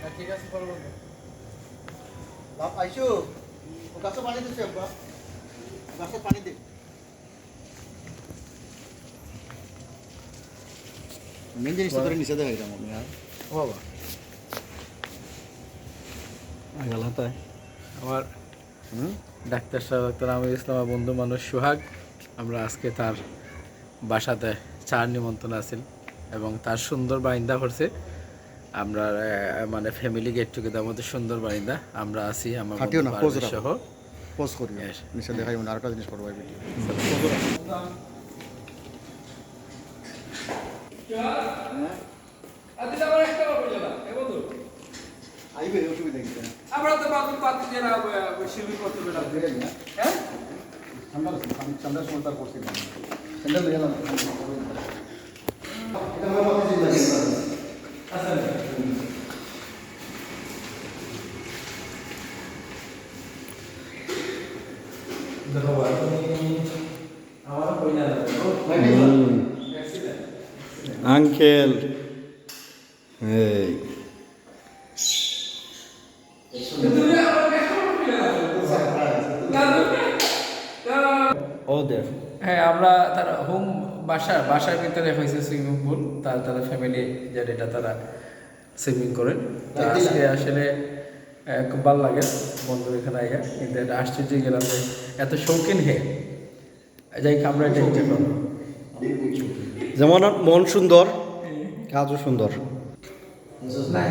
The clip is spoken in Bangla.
হ্যাঁ ঠিক আছে পরে বাপ আইসো। ও গাছে পানি দিচ্ছে আব্বা গাছে পানি দে। মেন জিনিসটা ধরে নিচে দেখা এটা ও বাবা। গেল তাই আমার ডাক্তার সাহেব ডাক্তার আমির ইসলাম বন্ধু মানুষ সোহাগ। আমরা আজকে তার বাসাতে চার নিমন্ত্রণ আছিল এবং তার সুন্দর বারিন্দা করছে। আমরা মানে ফ্যামিলি গেট টুগেদার মধ্যে সুন্দর বারিন্দা। আমরা আছি আমার। সহ। পোজ করি নিচে দেখাই মানে আরেকটা জিনিস করব ভিডিও আইবে অসুবিধা কি আমরা তো বাবুর পাতি যে শিবির করতে পেলাম হ্যাঁ? আমি ঠান্ডার সময় তার করছি ঠান্ডা লেগে গেলাম আঙ্কেল এই ওদের হ্যাঁ আমরা তার হোম বাসা বাসার ভিতরে হয়েছে সুইমিং পুল তার তারা ফ্যামিলি যেটা এটা তারা সুইমিং করেন তো আজকে আসলে খুব ভালো লাগে বন্ধু এখানে আইয়া। কিন্তু এটা আশ্চর্য গেলাম যে এত শৌখিন হে। যাই আমরা এটা এনজয় করব যেমন মন সুন্দর কাজও সুন্দর। না